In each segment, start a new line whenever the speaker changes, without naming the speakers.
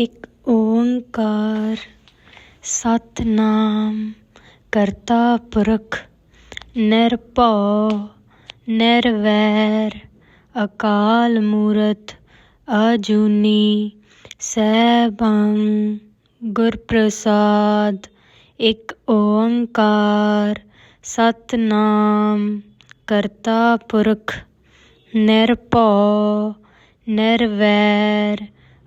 ایک امکار ست نام کرتا پورکھ نرپو نیرویر اکال مورت، اجنی سہبنگ گرپرساد۔ ایک اکار ست نام کرتا پورکھ نرپو نیرویر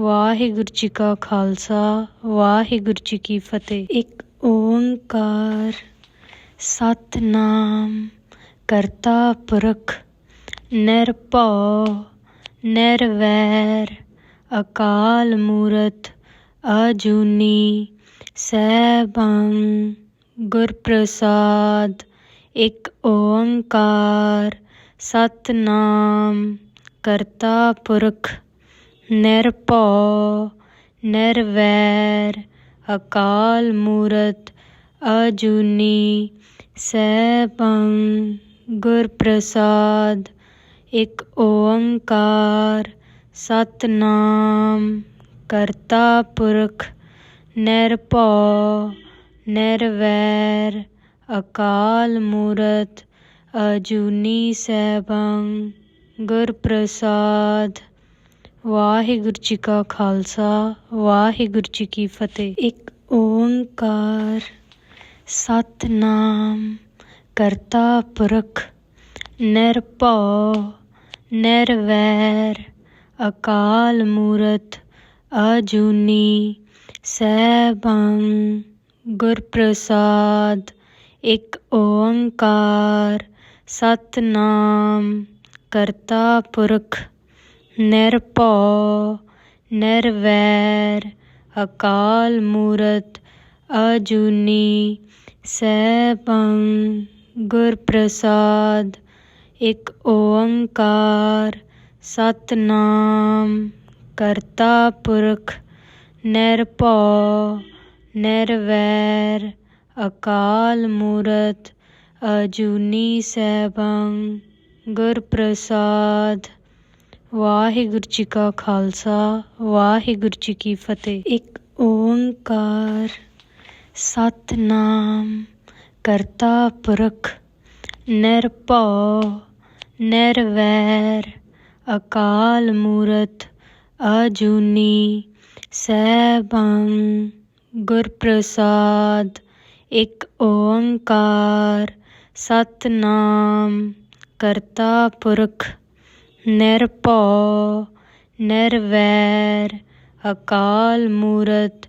واحر جی کا خالصہ واحج جی کی فتح ایک امکار ست نام کرتا پورکھ نر پو نر ویر اکال مورت اجونی صحب گرپرساد امکار ست نام کرتا پورکھ نیر نیرویر اکال مورت، اجنی سیبنگ گرپرساد، ایک اکار ست نام کرتا پورکھ نیرپ نیرویر اکال مورت، اجنی سیبنگ گرپرساد واحرو جی کا خالصہ واحج جی کی فتح ایک امکار ست نام کرتا پورکھ نر پو نر ویر اکال مورت اجونی صحب گرپرساد امکار ست نام کرتا پورکھ نیر نیرویر اکال مورت، اجنی سیبنگ گرپرساد، ایک اکار ست نام کرتا پورکھ نیرپ نیرویر اکال مورت، اجنی سیبنگ گرپرساد واحرو جی کا خالصہ واحج جی کی فتح ایک امکار ست نام کرتا پورکھ نر پو نر ویر اکال مورت اجونی صحب گرپرساد امکار ست نام کرتا پورکھ نیرپ نیرویر اکال مورت،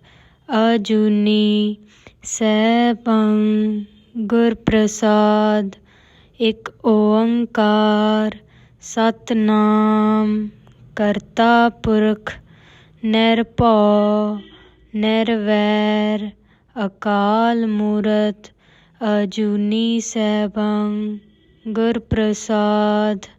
اجنی، سیبنگ، گرپرساد، ایک اکار ست نام کرتا پورکھ نرپ نیرویر اکال مورت، اجنی، سیبنگ، گرپرساد